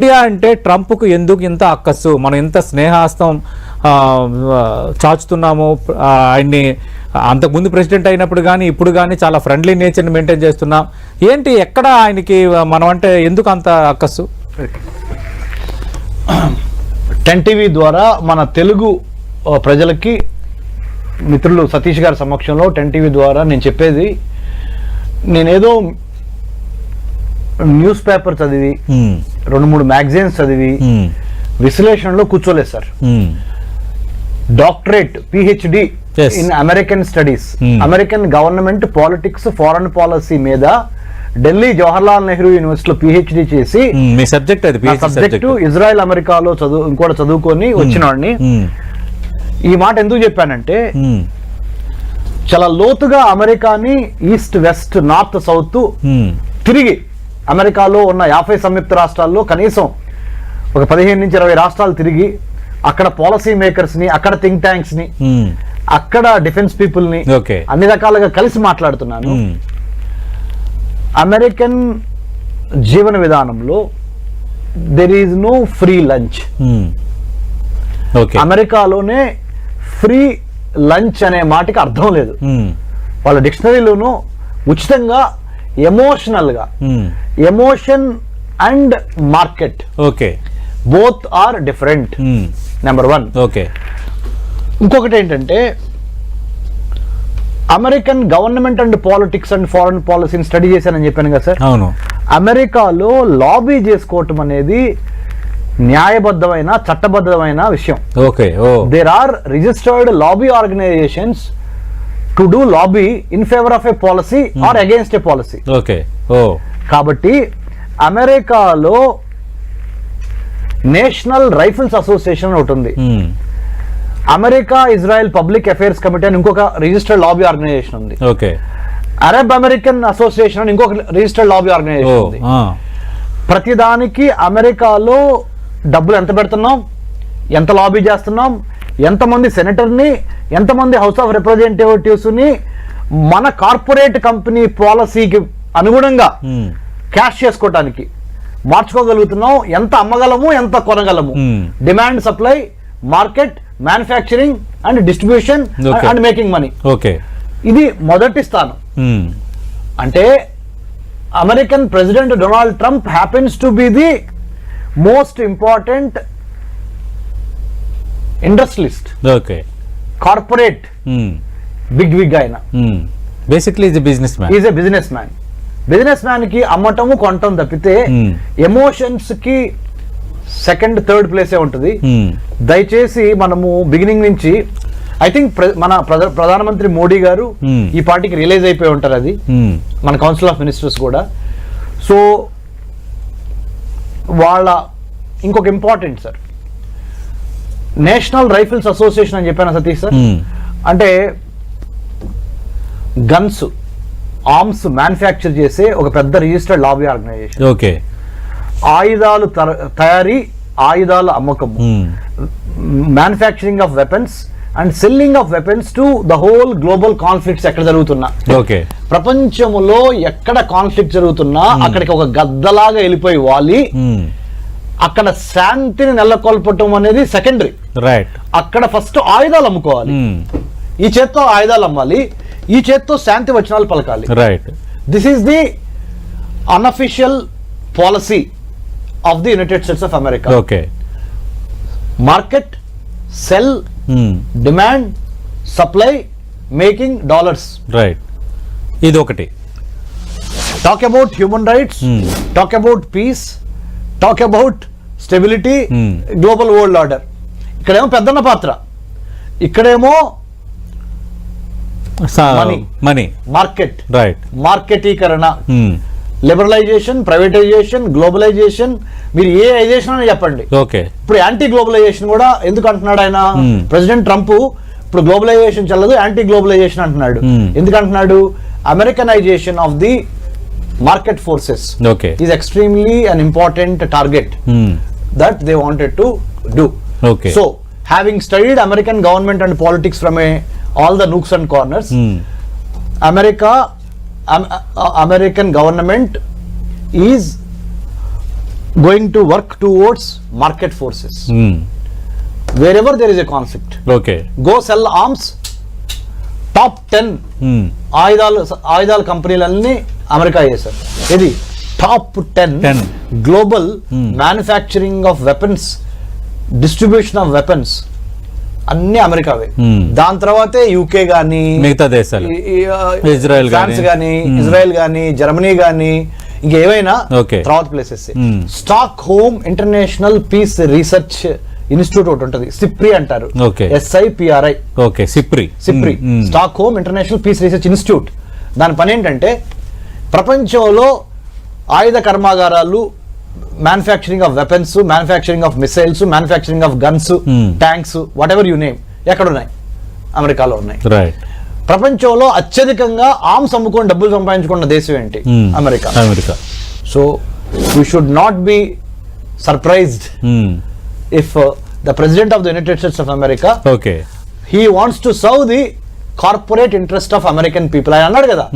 India అంటే ట్రంప్కు ఎందుకు ఇంత అక్కస్సు మనం ఇంత స్నేహాస్తం చాచుతున్నాము? ఆయన్ని అంతకుముందు ప్రెసిడెంట్ అయినప్పుడు కానీ ఇప్పుడు కానీ చాలా ఫ్రెండ్లీ నేచర్ని మెయింటైన్ చేస్తున్నాం. ఏంటి ఎక్కడ ఆయనకి మనం అంటే ఎందుకు అంత అక్కస్సు టెన్ టీవీ ద్వారా మన తెలుగు ప్రజలకి మిత్రులు సతీష్ గారి సమక్షంలో టెన్ టీవీ ద్వారా నేను చెప్పేది నేనేదో న్యూస్ పేపర్ చదివి రెండు మూడు మ్యాగజైన్స్ చదివి విశ్లేషణలో కూర్చోలేదు sir. Doctorate PhD. In American studies. American government politics foreign policy మీద ఢిల్లీ జవహర్లాల్ నెహ్రూ యూనివర్సిటీలో పిహెచ్డి చేసి మీ సబ్జెక్ట్ అది సబ్జెక్టు. ఇజ్రాయెల్ అమెరికాలో చదువు ఇంకోటి చదువుకొని వచ్చినవాడిని. ఈ మాట ఎందుకు చెప్పానంటే చాలా లోతుగా అమెరికాని ఈస్ట్ వెస్ట్ నార్త్ సౌత్ తిరిగి అమెరికాలో ఉన్న యాభై సంయుక్త రాష్ట్రాల్లో కనీసం ఒక పదిహేను నుంచి ఇరవై రాష్ట్రాలు తిరిగి అక్కడ పాలసీ మేకర్స్ని అక్కడ థింక్ ట్యాంక్స్ని ఉమ్, అక్కడ డిఫెన్స్ పీపుల్ని ఓకే. అన్ని రకాలుగా కలిసి మాట్లాడుతున్నాను. ఉమ్, అమెరికన్ జీవన విధానంలో there is no free lunch అమెరికాలోనే ఫ్రీ లంచ్ అనే మాటకి అర్థం లేదు. ఉమ్, వాళ్ళ డిక్షనరీలోనూ ఉచితంగా ఎమోషనల్గా ఉమ్, emotion and market okay both are different number one okay ఇంకొకటి ఏంటంటే American government and politics and foreign పాలసీని స్టడీ చేశానని చెప్పాను కదా సార్. అవును. అమెరికాలో లాబీ చేసుకోవటం అనేది న్యాయబద్ధమైన చట్టబద్ధమైన విషయం. Okay oh there are registered lobby organisations to do lobby in favour of a policy or against a policy okay oh. కాబట్టి అమెరికాలో నేషనల్ రైఫిల్స్ అసోసియేషన్ ఒకటి ఉంది. ఉమ్, America Israel public affairs committee అని ఇంకొక రిజిస్టర్డ్ లాబీ ఆర్గనైజేషన్ ఉంది. Okay. Arab American association అని ఇంకొక registered lobby organisation ఉంది. ప్రతిదానికి అమెరికాలో డబ్బులు ఎంత పెడుతున్నాం? ఎంత లాబీ చేస్తున్నాం? ఎంతమంది సెనేటర్ని ఎంతమంది హౌస్ ఆఫ్ రిప్రజెంటేటివ్స్ని మన కార్పొరేట్ కంపెనీ పాలసీకి అనుగుణంగా క్యాష్ చేసుకోవటానికి మార్చుకోగలుగుతున్నాం. ఎంత అమ్మగలము ఎంత కొనగలము. Demand supply market manufacturing and distribution. And making money okay ఇది మొదటి స్థానం. అంటే American president Donald Trump happens to be the most important industrialist okay. Corporate. Um, big big ఆయన. Basically business man is a business man business మ్యాన్కి అమ్మటము కొనటం తప్పితే Hmm. ఎమోషన్స్కి second third ప్లేసే ఉంటుంది. దయచేసి మనము బిగినింగ్ నుంచి ఐ థింక్ మన ప్రధా- ప్రధానమంత్రి మోడీ గారు Hmm. ఈ పార్టీకి రిలీజ్ అయిపోయి ఉంటారు అది. మన కౌన్సిల్ ఆఫ్ మినిస్టర్స్ కూడా. సో వాళ్ళ ఇంకొక important sir national rifles association అని చెప్పాను సతీష్ సార్. అంటే గన్స్ ఆర్మ్స్ మ్యానుఫ్యాక్చర్ చేసే ఒక పెద్ద రిజిస్టర్డ్ లాబీ ఆర్గనైజేషన్. ఓకే. ఆయుధాలు తయారీ ఆయుధాల అమ్మకము. ఉమ్, manufacturing of weapons and selling of weapons to the whole global conflicts ఎక్కడ జరుగుతున్నా. ఓకే. ప్రపంచంలో ఎక్కడ కాన్ఫ్లిక్ట్ జరుగుతున్నా అక్కడికి ఒక గద్దలాగా వెళ్ళిపోయి వాలి. అక్కడ శాంతిని నెలకొల్పటం అనేది సెకండరీ. రైట్ అక్కడ ఫస్ట్ ఆయుధాలు అమ్ముకోవాలి. ఉమ్, ఈ చేత్తో ఆయుధాలు అమ్మాలి. ఈ చేత్తో శాంతి వచనాలు పలకాలి. Right this is the unofficial policy of the United States of America okay market sell demand supply making dollars right ఇది ఒకటి talk about human rights Hmm. Talk about peace talk about stability Hmm. Global world order ఇక్కడేమో పెద్దన్న పాత్ర. ఇక్కడేమో. Money. Market. Right మార్కెటీకరణ. Liberalisation privatisation globalisation మీరు ఏ ఐజేషన్ అని చెప్పండి. ఓకే ఇప్పుడు యాంటీ గ్లోబలైజేషన్ కూడా ఎందుకు అంటున్నాడు ఆయన? Hmm. ప్రెసిడెంట్ ట్రంప్ ఇప్పుడు గ్లోబలైజేషన్ చల్లదు యాంటీ గ్లోబలైజేషన్ అంటున్నాడు. Hmm. ఎందుకు అంటున్నాడు? Americanisation of the market forces okay is extremely an important target that they wanted to do Okay. So having studied American government and politics from a all the nooks and corners um, America American government is going to work towards market forces um, wherever there is a conflict okay go sell arms top ten ఆయుధాలు ఆయుధాల కంపెనీలన్నీ America చేశారు ఇది top ten 10. Global Hmm. Manufacturing of weapons distribution of weapons అన్ని అమెరికావే Hmm. దాని తర్వాతే UK గానీ మిగతా దేశాలు ఇజ్రాయెల్ ఫ్రాన్స్ గానీ. Hmm. ఇజ్రాయెల్ గానీ జర్మనీ గానీ Okay. తర్వాత places Hmm. Stockholm international peace research institute ఒకటి ఉంటుంది సిప్రి అంటారు. SIPRI okay SIPRI SIPRI Stockholm international peace research institute దాని పని ఏంటంటే ప్రపంచంలో ఆయుధ కర్మాగారాలు manufacturing of weapons manufacturing of missiles manufacturing of guns Hmm. Tanks whatever you name ఎక్కడ ఉన్నాయి. అమెరికాలో ఉన్నాయి ప్రపంచంలో అత్యధికంగా ఆర్మ్స్ అమ్ముకొని డబ్బులు సంపాదించుకున్న దేశం ఏంటి? ఉమ్, America. America. So we should not be surprised if the president of the United States of America okay he wants to serve the corporate interest of American people. ఆయన అన్నాడు కదా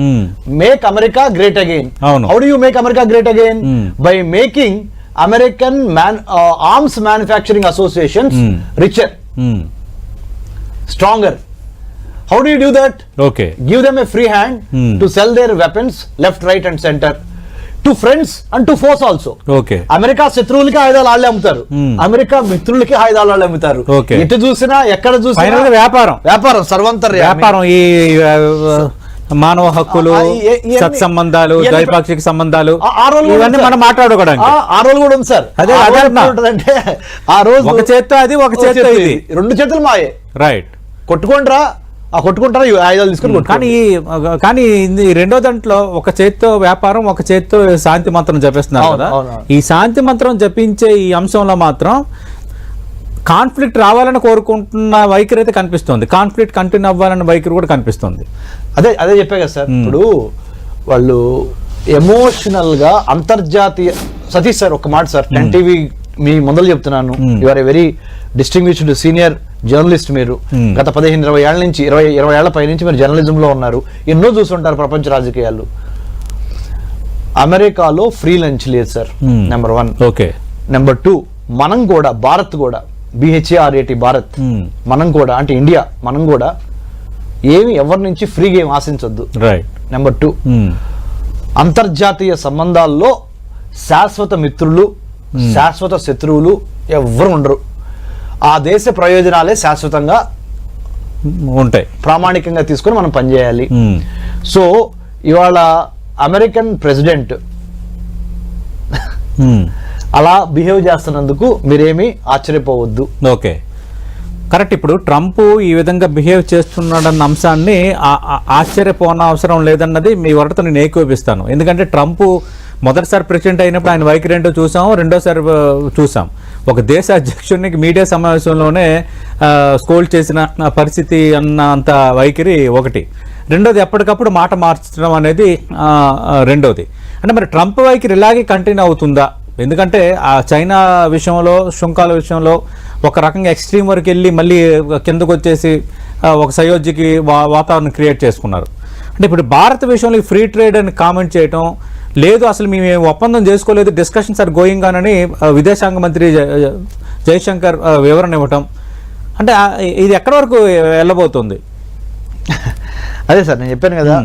make America great again. How do you make America great again. By making American man arms manufacturing associations Hmm. Richer stronger how do you do that okay give them a free hand Hmm. to sell their weapons left, right, and to friends and to foes also. Okay America శత్రువులకి ఆయుధాలు వాళ్ళే అమ్ముతారు. Hmm. America మిత్రులకి ఆయుధాలు వాళ్ళే అమ్ముతారు. ఎటు చూసినా ఎక్కడ చూసినా వ్యాపారం. వ్యాపారం సర్వంతర్ వ్యాపారం ఈ మానవ హక్కులు సత్సంబంధాలు ద్వైపాక్షిక సంబంధాలు ఇవన్నీ మనం. మాట్లాడుకోవడానికి. ఆ రోజు కూడా ఉంది సార్. అదే, ఉంటుందంటే, ఆ రోజు ఒక చేత్తో అది ఒక చేత్తో ఇది. రెండు చేతులు మాయే. రైట్ కొట్టుకుంటారా ఆ కొట్టుకుంటారా? ఆయుధాలు తీసుకొని కానీ కానీ రెండో దాంట్లో ఒక చేత్తో వ్యాపారం ఒక చేత్తో శాంతి మంత్రం జపిస్తున్నారు కదా. ఈ శాంతి మంత్రం జపించే ఈ అంశంలో మాత్రం కాన్ఫ్లిక్ట్ రావాలని కోరుకుంటున్న వైఖరి అయితే కనిపిస్తుంది. కాన్ఫ్లిక్ట్ కంటిన్యూ అవ్వాలన్న వైఖరి కూడా కనిపిస్తుంది. అదే అదే చెప్పే కదా సార్. ఇప్పుడు వాళ్ళు ఎమోషనల్గా అంతర్జాతీయ సతీష్ సార్ ఒక మాట సార్ టెన్ టీవీ మీ మొదలు చెప్తున్నాను. You are a very distinguished senior journalist మీరు. గత పదిహేను ఇరవై ఏళ్ళ నుంచి ఇరవై ఇరవై ఏళ్ళ పై నుంచి మీరు జర్నలిజం లో ఉన్నారు. ఎన్నో చూస్తుంటారు ప్రపంచ రాజకీయాలు. అమెరికాలో ఫ్రీ లంచ్ లేదు sir. Number one okay. Number two మనం కూడా భారత్ కూడా బిహెచ్ఏఆర్ఏటి భారత్. మనం కూడా అంటే ఇండియా మనం కూడా ఏమి ఎవరి నుంచి ఫ్రీగా ఏం ఆశించొద్దు. రైట్ నెంబర్ టూ అంతర్జాతీయ సంబంధాల్లో శాశ్వత మిత్రులు శాశ్వత శత్రువులు ఎవ్వరు ఉండరు. ఆ దేశ ప్రయోజనాలే శాశ్వతంగా ఉంటాయి. ప్రామాణికంగా తీసుకొని మనం పనిచేయాలి. సో ఇవాళ అమెరికన్ ప్రెసిడెంట్. అలా బిహేవ్ చేస్తున్నందుకు మీరేమీ ఆశ్చర్యపోవద్దు. ఓకే. కరెక్ట్ ఇప్పుడు ట్రంప్ ఈ విధంగా బిహేవ్ చేస్తున్నాడన్న అంశాన్ని ఆశ్చర్యపోన అవసరం లేదన్నది మీ వరత నేను ఏకోపిస్తాను ఎందుకంటే ట్రంప్ మొదటిసారి ప్రెసిడెంట్ అయినప్పుడు ఆయన వైఖరి ఏంటో చూసాం రెండోసారి చూసాం. ఒక దేశ అధ్యక్షుడికి మీడియా సమావేశంలోనే స్కోల్ చేసిన పరిస్థితి అన్న అంత వైఖరి ఒకటి. రెండోది ఎప్పటికప్పుడు మాట మార్చడం అనేది రెండోది. అంటే మరి ట్రంప్ వైఖరి ఇలాగే కంటిన్యూ అవుతుందా? ఎందుకంటే ఆ చైనా విషయంలో శుంకాల విషయంలో ఒక రకంగా ఎక్స్ట్రీమ్ వరకు వెళ్ళి మళ్ళీ కిందకు వచ్చేసి ఒక సయోధ్యకి వా వాతావరణం క్రియేట్ చేసుకున్నారు. అంటే ఇప్పుడు భారత విషయంలో ఫ్రీ ట్రేడ్ అని కామెంట్ చేయటం లేదు అసలు మేము ఏం ఒప్పందం చేసుకోలేదు డిస్కషన్స్ ఆర్ గోయింగ్ ఆన్ అని విదేశాంగ మంత్రి జయశంకర్ వివరణ ఇవ్వటం. అంటే ఇది ఎక్కడి వరకు వెళ్ళబోతుంది? అదే సార్ నేను చెప్పాను కదా.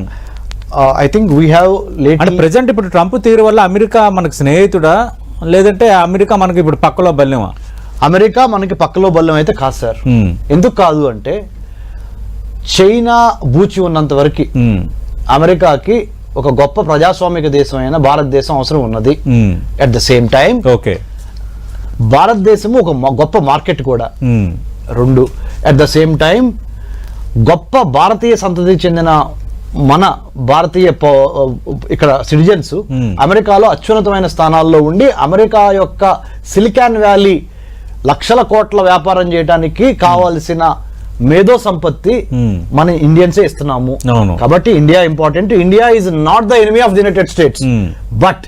I think we have late అంటే ప్రజెంట్ ఇప్పుడు ట్రంప్ తీరు వల్ల అమెరికా మనకు స్నేహితుడా? లేదంటే అమెరికా మనకి ఇప్పుడు పక్కలో బల్యమా అమెరికా మనకి పక్కలో బల్లం అయితే కాదు సార్. ఎందుకు కాదు అంటే చైనా బూచి ఉన్నంత వరకు అమెరికాకి ఒక గొప్ప ప్రజాస్వామిక దేశం అయిన భారతదేశం అవసరం ఉన్నది. At the same time okay. భారతదేశము ఒక గొప్ప మార్కెట్ కూడా. రెండు. అట్ ద సేమ్ టైం గొప్ప భారతీయ సంతతికి చెందిన మన భారతీయ ఇక్కడ సిటిజన్స్. అమెరికాలో అత్యున్నతమైన స్థానాల్లో ఉండి అమెరికా యొక్క సిలికాన్ వ్యాలీ లక్షల కోట్ల వ్యాపారం చేయడానికి కావాల్సిన మేధో సంపత్తి Hmm. మన ఇండియన్సే ఇస్తున్నాము. కాబట్టి India important India is not the enemy of the United States Hmm. But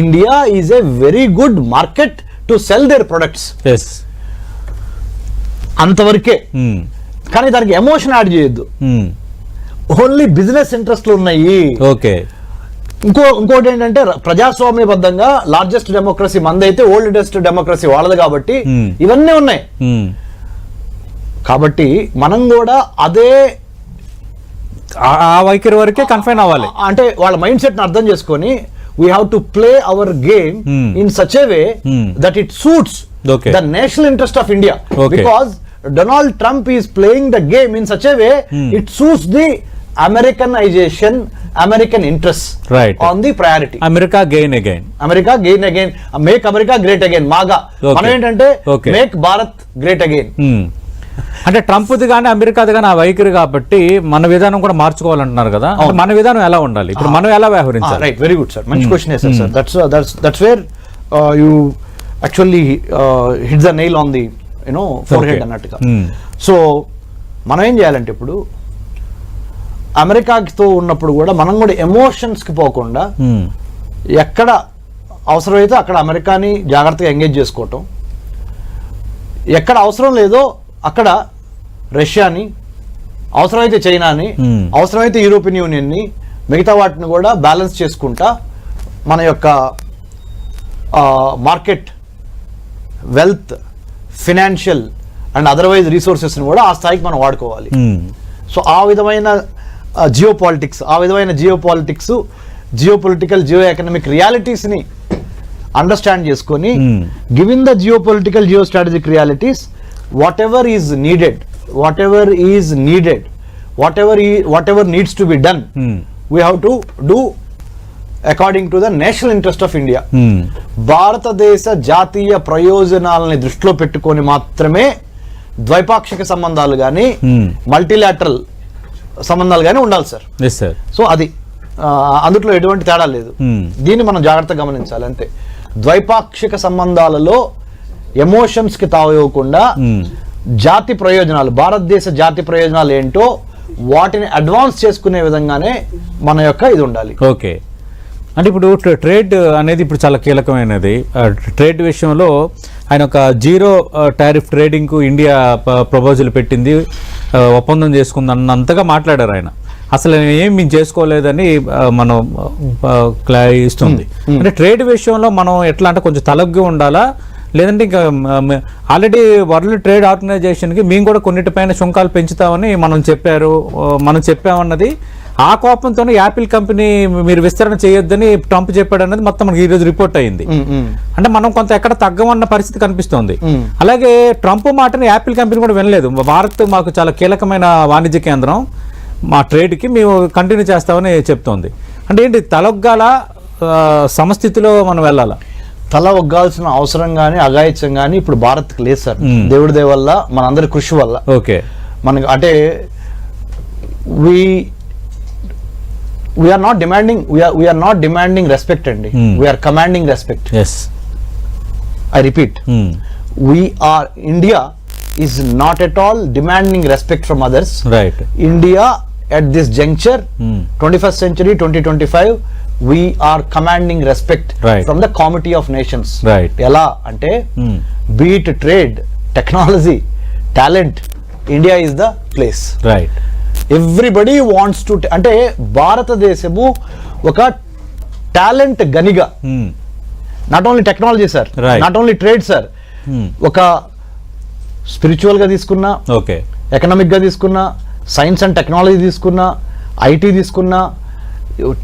India is a very good market to sell their products అంతవరకే. ఉమ్, కానీ దానికి ఎమోషన్ యాడ్ చేయొద్దు. ఓన్లీ బిజినెస్ ఇంట్రెస్ట్లు ఉన్నాయి. ఓకే ఇంకో ఇంకోటి ఏంటంటే ప్రజాస్వామ్యబద్ధంగా లార్జెస్ట్ డెమోక్రసీ మందైతే ఓల్డెస్ట్ డెమోక్రసీ వాళ్ళది కాబట్టి Hmm. ఇవన్నీ ఉన్నాయి. కాబట్టి మనం కూడా అదే ఆ- వైఖరి వరకే కన్ఫైన్ అవ్వాలి అంటే వాళ్ళ మైండ్ సెట్ అర్థం చేసుకొని we have to play our game. In such a way. That it suits. The national interest of India. Because Donald Trump is playing the game in such a way. It suits the Americanisation American interest Right. On the priority America gain again America gain again make America great again MAGA. మనం ఏంటంటే. Make Bharat great again. అంటే ట్రంప్ది కానీ అమెరికాది కానీ ఆ వైఖరి కాబట్టి మన విధానం కూడా మార్చుకోవాలంటున్నారు కదా. మన విధానం ఎలా ఉండాలి? ఇప్పుడు మనం ఎలా వ్యవహరించాలి? రైట్ వెరీ గుడ్ సార్ మంచి question sir that's that's that's where you actually hit the nail on the you know forehead. అన్నట్టుగా. Hmm. సో మనం ఏం చేయాలంటే ఇప్పుడు అమెరికాతో ఉన్నప్పుడు కూడా మనం కూడా ఎమోషన్స్కి పోకుండా ఉమ్. ఎక్కడ అవసరమైతే అక్కడ అమెరికాని జాగ్రత్తగా ఎంగేజ్ చేసుకోవటం. ఎక్కడ అవసరం లేదో అక్కడ రష్యాని అవసరమైతే చైనాని. అవసరమైతే యూరోపియన్ యూనియన్ని మిగతా వాటిని కూడా బ్యాలెన్స్ చేసుకుంటా మన యొక్క market wealth financial and otherwise రిసోర్సెస్ని కూడా ఆ స్థాయికి మనం వాడుకోవాలి. సో ఆ విధమైన జియో పాలిటిక్స్ ఆ విధమైన geopolitics geopolitical geoeconomic రియాలిటీస్ని అండర్స్టాండ్ చేసుకొని. Given the geopolitical geostrategic realities whatever is needed whatever is needed whatever whatever needs to be done. We have to do according to the national interest of India. భారతదేశ జాతీయ ప్రయోజనాలని దృష్టిలో పెట్టుకొని మాత్రమే ద్వైపాక్షిక సంబంధాలు కానీ Hmm. మల్టీలాటరల్ సంబంధాలు కానీ ఉండాలి సార్ సో అది అందుట్లో ఎటువంటి తేడా లేదు Hmm. దీన్ని మనం జాగ్రత్తగా గమనించాలి అంతే ద్వైపాక్షిక సంబంధాలలో ఎమోషన్స్కి తావివ్వకుండా Hmm. జాతి ప్రయోజనాలు భారతదేశ జాతి ప్రయోజనాలు ఏంటో వాటిని అడ్వాన్స్ చేసుకునే విధంగానే మన యొక్క ఇది ఉండాలి. ఓకే. అంటే ఇప్పుడు ట్ర- ట్రేడ్ అనేది ఇప్పుడు చాలా కీలకమైనది. ట్రేడ్ విషయంలో ఆయన ఒక జీరో టారిఫ్ ట్రేడింగ్కు ఇండియా ప్రపోజల్ పెట్టింది ఒప్పందం చేసుకుంది అన్నంతగా మాట్లాడారు ఆయన. అసలు ఏం మేము చేసుకోలేదని మనం ఆ, క్లా ఇస్తుంది. అంటే ట్రేడ్ విషయంలో మనం ఎట్లా అంటే కొంచెం తలగ్గి ఉండాలా? లేదంటే ఇంకా ఆల్రెడీ వరల్డ్ ట్రేడ్ ఆర్గనైజేషన్కి మేము కూడా కొన్నిటిపైన సుంకాలు పెంచుతామని మనం చెప్పారు. మనం చెప్పామన్నది ఆ కోపంతోనే యాపిల్ కంపెనీ మీరు విస్తరణ చేయొద్దని ట్రంప్ చెప్పాడు అన్నది మొత్తం మనకి ఈరోజు రిపోర్ట్ అయింది. అంటే మనం కొంత ఎక్కడ తగ్గమన్న పరిస్థితి కనిపిస్తోంది. అలాగే ట్రంప్ మాటని యాపిల్ కంపెనీ కూడా వినలేదు. భారత్ మాకు చాలా కీలకమైన వాణిజ్య కేంద్రం. మా ట్రేడ్కి మేము కంటిన్యూ చేస్తామని చెప్తోంది. అంటే ఏంటి తలొగ్గాల సమస్థితిలో మనం వెళ్ళాలా? తల ఒగ్గాల్సిన అవసరం కానీ అఘాయిత్యం కానీ ఇప్పుడు భారత్కి లేదు సార్. దేవుడి దయ వల్ల మనందరి కృషి వల్ల. ఓకే. మనకు అంటే we we're not demanding we're not demanding respect అండి. We're commanding respect yes I repeat we're India is not at all demanding respect from others right India at this juncture. Twenty first century twenty twenty five we're commanding respect. From the comity of nations Right. ఎలా అంటే be it trade technology talent India is the place right everybody wants to అంటే భారతదేశము ఒక talent గనిగా. Not only technology sir. Not only trade sir. ఒక స్పిరిచువల్గా తీసుకున్నా okay ఎకనామిక్గా తీసుకున్నా సైన్స్ అండ్ టెక్నాలజీ తీసుకున్నా ఐటీ తీసుకున్నా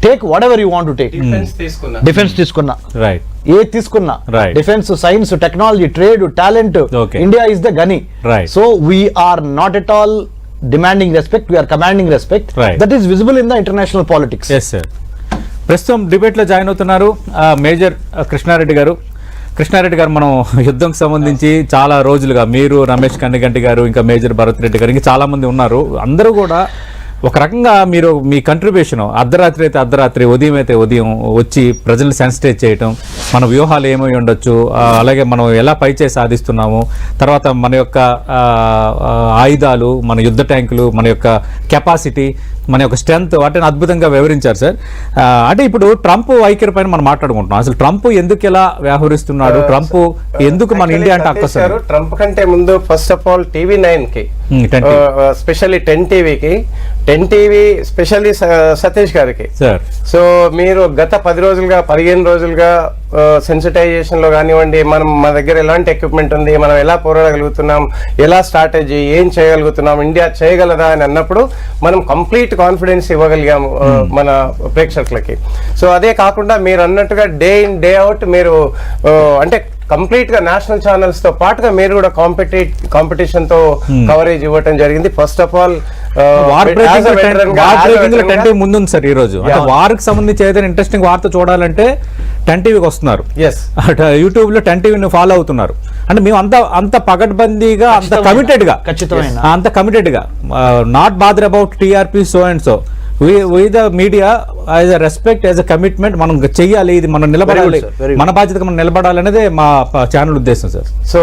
take whatever you want to take defence తీసుకున్నా. రైట్ ఏ తీసుకున్నా. Defence science technology trade talent. India is the గని. So we're not at all demanding respect we're commanding respect. That is visible in the international politics ప్రస్తుతం డిబేట్లో join అవుతున్నారు major Krishna Reddy గారు. కృష్ణారెడ్డి గారు మనం యుద్ధంకి సంబంధించి చాలా రోజులుగా మీరు రమేష్ కన్నిగంటి గారు ఇంకా మేజర్ భరత్ రెడ్డి గారు ఇంకా చాలా మంది ఉన్నారు. అందరూ కూడా ఒక రకంగా మీరు మీ కంట్రిబ్యూషన్ అర్ధరాత్రి అయితే అర్ధరాత్రి ఉదయం అయితే ఉదయం వచ్చి ప్రజల్ని సెన్సిటైజ్ చేయటం మన వ్యూహాలు ఏమై ఉండొచ్చు అలాగే మనం ఎలా పైచే సాధిస్తున్నాము తర్వాత మన యొక్క ఆయుధాలు మన యుద్ధ ట్యాంకులు మన యొక్క కెపాసిటీ మన యొక్క స్ట్రెంత్ వాటిని అద్భుతంగా వివరించారు సార్. అంటే ఇప్పుడు ట్రంప్ వైఖరి పైన మనం మాట్లాడుకుంటున్నాం. అసలు ట్రంప్ ఎందుకు ఇలా వ్యవహరిస్తున్నాడు? ట్రంప్ ఎందుకు మన ఇండియా అంటే అక్కసారి ట్రంప్ కంటే ముందు ఫస్ట్ ఆఫ్ ఆల్ టీవీ నైన్కి 10 స్పెషల్లీ టెన్ టీవీకి టెన్ టీవీ స్పెషల్లీ సతీష్ గారికి. సార్. సో మీరు గత పది రోజులుగా పదిహేను రోజులుగా సెన్సిటైజేషన్లో కానివ్వండి మనం మన దగ్గర ఎలాంటి ఎక్విప్మెంట్ ఉంది మనం ఎలా పోరాడగలుగుతున్నాం ఎలా స్ట్రాటజీ ఏం చేయగలుగుతున్నాం ఇండియా చేయగలదా అని అన్నప్పుడు మనం కంప్లీట్ కాన్ఫిడెన్స్ ఇవ్వగలిగాము మన ప్రేక్షకులకి. సో అదే కాకుండా మీరు అన్నట్టుగా డే ఇన్ డే అవుట్ మీరు అంటే కంప్లీట్గా నేషనల్ ఛానల్స్తో పాటుగా మీరు కూడా కాంపిటీ కాంపిటీషన్తో కవరేజ్ ఇవ్వటం జరిగింది. First of all war breaking ten TV ముందు ఉంది సార్ ఈ రోజు అంటే. వార్కి సంబంధించి ఏదైనా ఇంట్రెస్టింగ్ వార్త చూడాలంటే టెన్ టీవీకి వస్తున్నారు. ఎస్ యూట్యూబ్లో టెన్ టీవీని ఫాలో అవుతున్నారు. అంటే మేము అంత అంత పగడ్బందీగా అంత ఖచ్చితమైన- కమిటెడ్గా ఖచ్చితమైన. అంత కమిటెడ్గా not bother about TRP so and so we the media as a respect as a commitment మనం చెయ్యాలి ఇది మనం నిలబడాలి. మన బాధ్యతగా మనం నిలబడాలి అనేది మా ఛానల్ ఉద్దేశం సార్ సో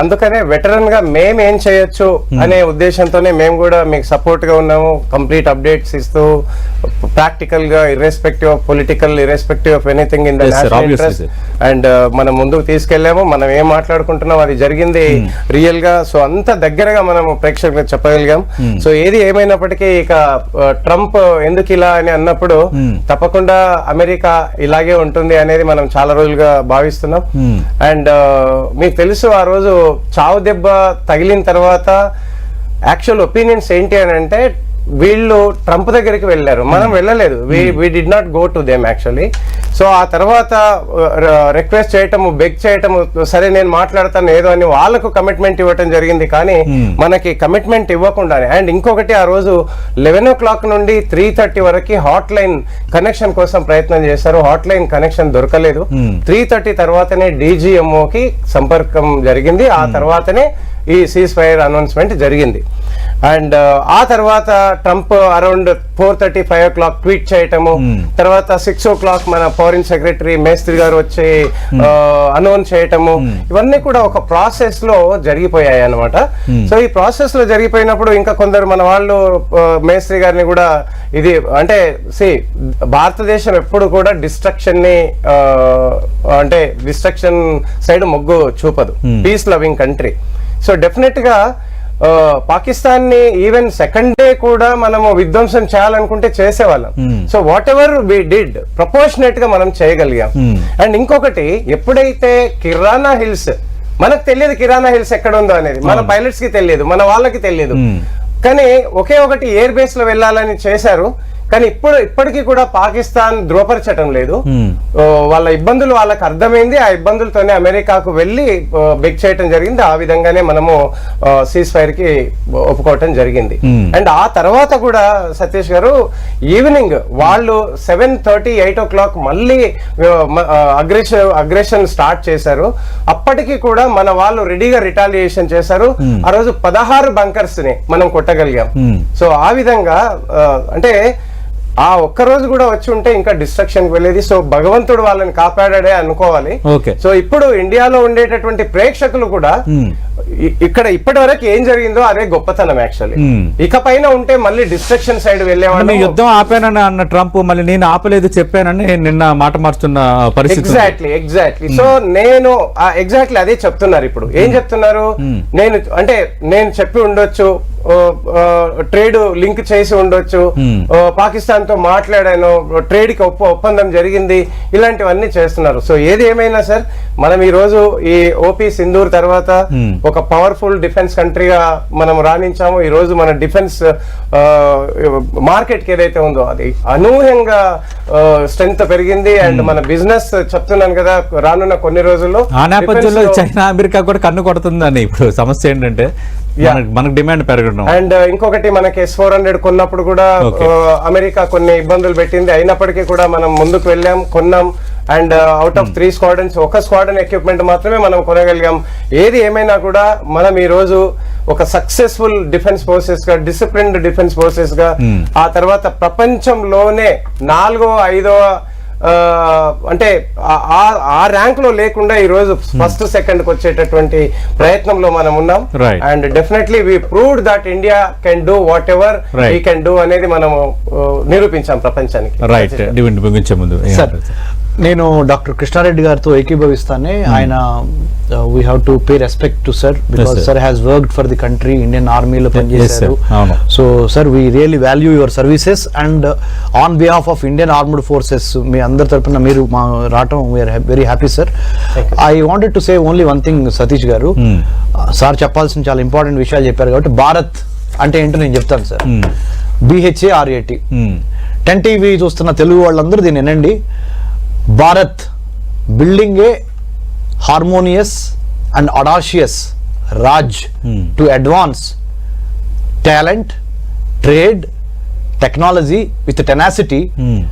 అందుకనే వెటరన్గా మేము ఏం చేయొచ్చు అనే ఉద్దేశంతోనే మేము కూడా మీకు సపోర్ట్గా ఉన్నాము. కంప్లీట్ అప్డేట్స్ ఇస్తూ ప్రాక్టికల్గా irrespective of political irrespective of anything in interest and మనం ముందుకు తీసుకెళ్ళాము మనం ఏం మాట్లాడుకుంటున్నాం అది జరిగింది రియల్గా సో అంత దగ్గరగా మనం ప్రేక్షకులకు చెప్పగలిగాం. సో ఏది ఏమైనప్పటికీ ఇక ట్రంప్ ఎందుకు ఇలా అని అన్నప్పుడు తప్పకుండా అమెరికా ఇలాగే ఉంటుంది అనేది మనం చాలా రోజులుగా భావిస్తున్నాం Hmm. అండ్ మీకు తెలుసు ఆ రోజు చావు దెబ్బ తగిలిన తర్వాత యాక్చువల్ ఒపీనియన్స్ ఏంటి అని అంటే వీళ్ళు ట్రంప్ దగ్గరికి వెళ్ళారు. మనం వెళ్ళలేదు. We did not go to them actually so ఆ తర్వాత రిక్వెస్ట్ చేయటము బెగ్ చేయటము సరే నేను మాట్లాడతాను ఏదో అని వాళ్ళకు కమిట్మెంట్ ఇవ్వటం జరిగింది. కానీ మనకి కమిట్మెంట్ ఇవ్వకుండానే అండ్ ఇంకొకటి ఆ రోజు లెవెన్ ఓ క్లాక్ నుండి త్రీ థర్టీ వరకు హాట్ లైన్ కనెక్షన్ కోసం ప్రయత్నం చేశారు. హాట్ లైన్ కనెక్షన్ దొరకలేదు త్రీ థర్టీ తర్వాతనే DGMO కి సంపర్కం జరిగింది. ఆ తర్వాతనే ఈ సీజ్ ఫైర్ అనౌన్స్మెంట్ జరిగింది. అండ్ ఆ తర్వాత Trump around four thirty five o'clock tweet చేయటము తర్వాత సిక్స్ ఓ క్లాక్ మన ఫారిన్ సెక్రటరీ మేస్త్రి గారు వచ్చి అనౌన్స్ చేయటము ఇవన్నీ కూడా ఒక ప్రాసెస్లో జరిగిపోయాయి అన్నమాట. సో ఈ ప్రాసెస్లో జరిగిపోయినప్పుడు ఇంకా కొందరు మన వాళ్ళు మేస్త్రి గారిని కూడా ఇది అంటే సి భారతదేశం ఎప్పుడు కూడా డిస్ట్రక్షన్ని అంటే డిస్ట్రక్షన్ సైడ్ మొగ్గు చూపదు. పీస్ లవింగ్ కంట్రీ సో డెఫినెట్గా పాకిస్తాన్ని ఈవెన్ సెకండ్ డే కూడా మనము విధ్వంసం చేయాలనుకుంటే చేసేవాళ్ళం. So whatever we did ప్రపోర్షనేట్గా మనం చేయగలిగాం. అండ్ ఇంకొకటి ఎప్పుడైతే కిరాణా హిల్స్ మనకు తెలియదు కిరాణా హిల్స్ ఎక్కడ ఉందో అనేది. మన పైలట్స్కి తెలియదు మన వాళ్ళకి తెలియదు. కానీ ఒకే ఒకటి ఎయిర్ బేస్లో వెళ్ళాలని చేశారు. కానీ ఇప్పుడు ఇప్పటికీ కూడా పాకిస్తాన్ ధృవపరచడం లేదు. వాళ్ళ ఇబ్బందులు వాళ్ళకి అర్థమైంది. ఆ ఇబ్బందులతోనే అమెరికాకు వెళ్ళి బెక్ చేయటం జరిగింది. ఆ విధంగానే మనము సీజ్ ఫైర్కి ఒప్పుకోవటం జరిగింది. అండ్ ఆ తర్వాత కూడా సతీష్ గారు ఈవినింగ్ వాళ్ళు seven thirty eight o'clock మళ్ళీ అగ్రెషన్ అగ్రెషన్ స్టార్ట్ చేశారు. అప్పటికి కూడా మన వాళ్ళు రెడీగా రిటాలియేషన్ చేశారు. ఆ రోజు పదహారు బంకర్స్ని మనం కొట్టగలిగాం. సో ఆ విధంగా అంటే ఆ ఒక్క రోజు కూడా వచ్చి ఉంటే ఇంకా డిస్ట్రక్షన్ వెళ్ళేది. సో భగవంతుడు వాళ్ళని కాపాడాడే అనుకోవాలి. సో ఇప్పుడు ఇండియాలో ఉండేటటువంటి ప్రేక్షకులు కూడా ఇక్కడ ఇప్పటి వరకు ఏం జరిగిందో అదే గొప్పతనం యాక్చువల్లీ. ఇక పైన ఉంటే మళ్ళీ డిస్ట్రక్షన్ సైడ్ అంటే వెళ్ళేవాళ్ళు యుద్ధం ఆపానని అన్న ట్రంప్ మళ్ళీ నేను ఆపలేదు చెప్పానని నిన్న మాట మారుతున్న పరిస్థితి. ఎగ్జాక్ట్లీ ఎగ్జాక్ట్లీ సో నేను ఎగ్జాక్ట్లీ అదే చెప్తున్నారు ఇప్పుడు. ఏం చెప్తున్నారు? నేను అంటే నేను చెప్పి ఉండొచ్చు ట్రేడ్ లింక్ చేసి ఉండొచ్చు పాకిస్తాన్తో మాట్లాడాను ట్రేడ్కి ఒప్ప ఒప్పందం జరిగింది ఇలాంటివన్నీ చేస్తున్నారు. సో ఏది ఏమైనా సార్ మనం ఈ రోజు ఈ ఓపీ సింధూర్ తర్వాత ఒక పవర్ఫుల్ డిఫెన్స్ కంట్రీగా మనం రాణించాము ఈ రోజు మన డిఫెన్స్ మార్కెట్కి ఏదైతే ఉందో అది అనూహ్యంగా స్ట్రెంగ్త్ పెరిగింది. అండ్ మన బిజినెస్ చెప్తున్నాను కదా రానున్న కొన్ని రోజుల్లో ఆ నేపథ్యంలో చైనా అమెరికా కూడా కన్ను కొడుతుందని ఇప్పుడు సమస్య ఏంటంటే మనకు డిమాండ్ పెరగడం. అండ్ ఇంకొకటి మనకి ఎస్ ఫోర్ హండ్రెడ్ కొన్నప్పుడు కూడా. ఆ, అమెరికా కొన్ని ఇబ్బందులు పెట్టింది. అయినప్పటికీ కూడా మనం ముందుకు వెళ్ళాం కొన్నాం. And out of three squadrons ఒక స్క్వాడన్ ఎక్విప్మెంట్ మాత్రమే మనం కొనగలిగాం. ఏది ఏమైనా కూడా మనం ఈ రోజు ఒక సక్సెస్ఫుల్ డిఫెన్స్ ఫోర్సెస్గా డిసిప్లిన్డ్ డిఫెన్స్ ఫోర్సెస్గా ఆ తర్వాత ప్రపంచంలోనే నాలుగో ఐదో అంటే ఆ- ర్యాంక్లో లేకుండా ఈ రోజు ఫస్ట్ సెకండ్కి వచ్చేటటువంటి ప్రయత్నంలో మనం ఉన్నాం. And definitely we proved that India can do whatever. We can do అనేది మనము uh, నిరూపించాం ప్రపంచానికి. రైట్ ముందు. సార్ నేను డాక్టర్ కృష్ణారెడ్డి గారితో ఏకీభవిస్తానే ఆయన uh, we have to pay respect to sir because. Sir has worked for the country Indian ఆర్మీలో పనిచేశారు. So sir we really value your services and on behalf of Indian armed forces మీ అందరి తరపున మీరు మా రావటం we're very happy sir I wanted to say only one thing Satish గారు. Hmm. Sir చెప్పాల్సిన చాలా ఇంపార్టెంట్ విషయాలు చెప్పారు కాబట్టి భారత్ అంటే ఏంటో నేను చెప్తాను sir. B H A R A T ten TV చూస్తున్న తెలుగు వాళ్ళందరూ దీన్ని వినండి. Bharat building a harmonious and audacious Raj. To advance talent trade technology with tenacity.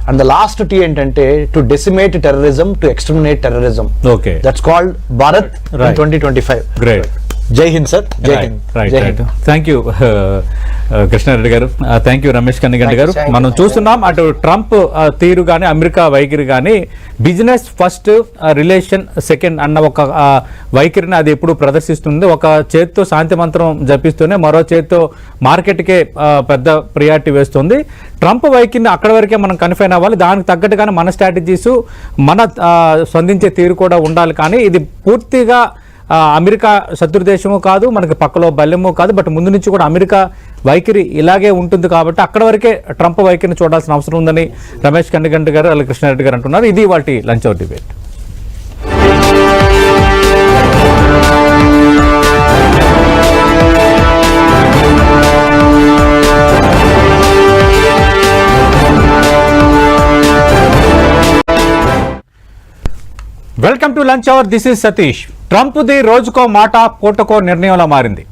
And the last T ఏంటంటే to decimate terrorism to exterminate terrorism okay that's called Bharat. Twenty twenty five Jai Hind sir. Jai Hind. Right thank you Krishna Reddy గారు. Thank you Ramesh Kanniganti గారు. మనం చూస్తున్నాం అటు Trump uh, తీరు కానీ America వైఖరి కానీ బిజినెస్ ఫస్ట్ రిలేషన్ సెకండ్ అన్న ఒక uh, వైఖరిని అది ఎప్పుడు ప్రదర్శిస్తుంది. ఒక చేతితో శాంతి మంత్రం జపిస్తూనే మరో చేతితో మార్కెట్కే uh, పెద్ద ప్రియారిటీ వేస్తుంది. ట్రంప్ వైఖరిని అక్కడ వరకే మనం కన్ఫైన్ అవ్వాలి. దానికి తగ్గట్టుగానే మన స్ట్రాటజీస్ మన స్పందించే తీరు కూడా ఉండాలి. కానీ ఇది పూర్తిగా అమెరికా శత్రుదేశము కాదు మనకి పక్కలో బల్యము కాదు బట్ ముందు నుంచి కూడా అమెరికా వైఖరి ఇలాగే ఉంటుంది కాబట్టి అక్కడ వరకే ట్రంప్ వైఖరిని చూడాల్సిన అవసరం ఉందని రమేష్ కన్నిగంటి గారు అలా కృష్ణారెడ్డి గారు అంటున్నారు. ఇది వాటి lunch hour debate. Welcome to lunch hour this is Satish Trump the రోజుకో మాట పూటకో నిర్ణయంలో మారింది.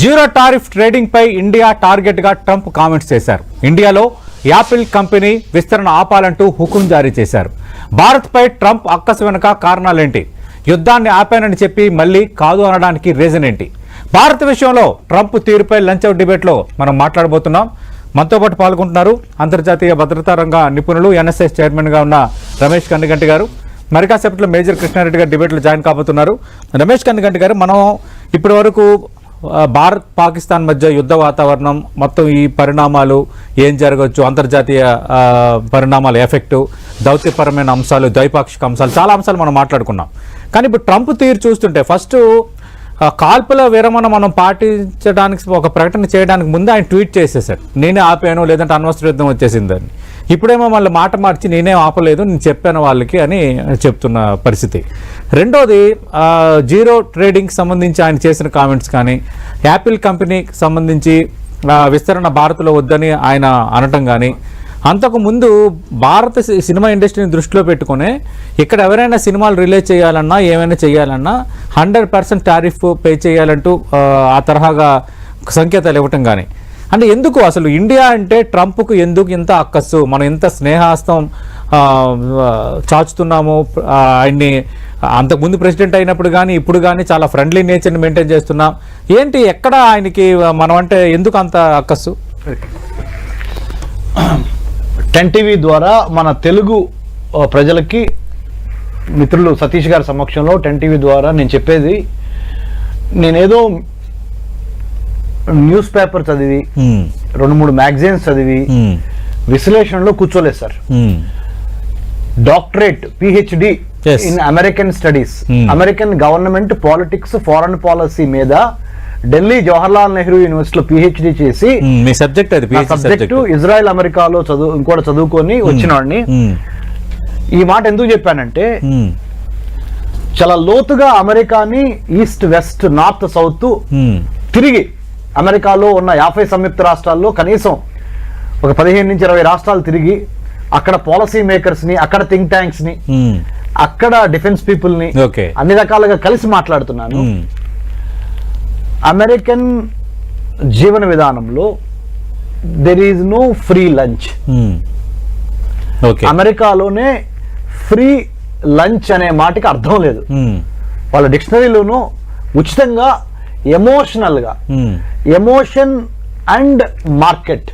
జీరో టారిఫ్ ట్రేడింగ్ పై ఇండియా టార్గెట్గా ట్రంప్ కామెంట్స్ చేశారు. ఇండియాలో యాపిల్ కంపెనీ విస్తరణ ఆపాలంటూ హుకుం జారీ చేశారు. భారత్పై ట్రంప్ అక్కసు వెనుక కారణాలేంటి? యుద్ధాన్ని ఆపానని చెప్పి మళ్ళీ కాదు అనడానికి రీజన్ ఏంటి? భారత్ విషయంలో ట్రంప్ తీరుపై లంచ్ అవుట్ డిబేట్లో మనం మాట్లాడబోతున్నాం. మనతో పాటు పాల్గొంటున్నారు అంతర్జాతీయ భద్రతా రంగ నిపుణులు ఎన్ఎస్ఎస్ చైర్మన్గా ఉన్న రమేష్ కన్నిగంటి గారు. మరి కాసేపట్లో మేజర్ కృష్ణారెడ్డి గారు డిబేట్లో జాయిన్ కాబోతున్నారు. రమేష్ కందిగంటి గారు మనం ఇప్పటి వరకు భారత్ పాకిస్తాన్ మధ్య యుద్ధ వాతావరణం మొత్తం ఈ పరిణామాలు ఏం జరగవచ్చు అంతర్జాతీయ పరిణామాల ఎఫెక్టు దౌత్యపరమైన అంశాలు ద్వైపాక్షిక అంశాలు చాలా అంశాలు మనం మాట్లాడుకున్నాం. కానీ ఇప్పుడు ట్రంప్ తీరు చూస్తుంటే ఫస్ట్ కాల్పుల విరమణ మనం పాటించడానికి ఒక ప్రకటన చేయడానికి ముందు ఆయన ట్వీట్ చేసేసాడు. నేనే ఆపాను లేదంటే అనవసర యుద్ధం వచ్చేసిందని. ఇప్పుడేమో మళ్ళీ మాట మార్చి నేనే ఆపలేదు నేను చెప్పాను వాళ్ళకి అని చెప్తున్న పరిస్థితి. రెండోది జీరో ట్రేడింగ్కి సంబంధించి ఆయన చేసిన కామెంట్స్ కానీ యాపిల్ కంపెనీకి సంబంధించి విస్తరణ భారత్లో వద్దని ఆయన అనటం కానీ అంతకు ముందు భారత సి- సినిమా ఇండస్ట్రీని దృష్టిలో పెట్టుకుని ఇక్కడ ఎవరైనా సినిమాలు రిలీజ్ చేయాలన్నా ఏమైనా చేయాలన్నా హండ్రెడ్ పర్సెంట్ టారిఫ్ పే చేయాలంటూ ఆ, తరహాగా సంకేతాలు ఇవ్వటం కానీ అంటే ఎందుకు అసలు ఇండియా అంటే ట్రంప్కు ఎందుకు ఇంత అక్కస్సు మనం ఇంత స్నేహాస్తం చాచుతున్నాము ఆయన్ని అంతకుముందు ప్రెసిడెంట్ అయినప్పుడు కానీ ఇప్పుడు కానీ చాలా ఫ్రెండ్లీ నేచర్ని మెయింటైన్ చేస్తున్నాం. ఏంటి ఎక్కడ ఆయనకి మనం అంటే ఎందుకు అంత అక్కస్సు టెన్ టీవీ ద్వారా మన తెలుగు ప్రజలకి మిత్రులు సతీష్ గారి సమక్షంలో టెన్ టీవీ ద్వారా నేను చెప్పేది నేనేదో న్యూస్ పేపర్ చదివి రెండు మూడు మ్యాగజైన్స్ చదివి విశ్లేషణలో కూర్చోలేదు sir. Doctorate PhD. In American studies. American government politics foreign policy మీద ఢిల్లీ జవహర్లాల్ నెహ్రూ యూనివర్సిటీలో పిహెచ్డి చేసి మీ సబ్జెక్ట్ అది సబ్జెక్టు ఇజ్రాయెల్ అమెరికాలో చదువు ఇంకోటి చదువుకొని వచ్చిన వాడిని. ఉమ్, ఈ మాట ఎందుకు చెప్పానంటే చాలా లోతుగా అమెరికాని ఈస్ట్ వెస్ట్ నార్త్ సౌత్ తిరిగి అమెరికాలో ఉన్న యాభై సంయుక్త రాష్ట్రాల్లో కనీసం ఒక పదిహేను నుంచి ఇరవై రాష్ట్రాలు తిరిగి అక్కడ పాలసీ మేకర్స్ని అక్కడ థింక్ ట్యాంక్స్ని అక్కడ డిఫెన్స్ పీపుల్ని. అన్ని రకాలుగా కలిసి మాట్లాడుతున్నాను. అమెరికన్ జీవన విధానంలో there is no free lunch అమెరికాలోనే ఫ్రీ లంచ్ అనే మాటకి అర్థం లేదు. ఉమ్, వాళ్ళ డిక్షనరీలోనూ ఉచితంగా ఎమోషనల్గా ఉమ్, ఎమోషన్ అండ్ మార్కెట్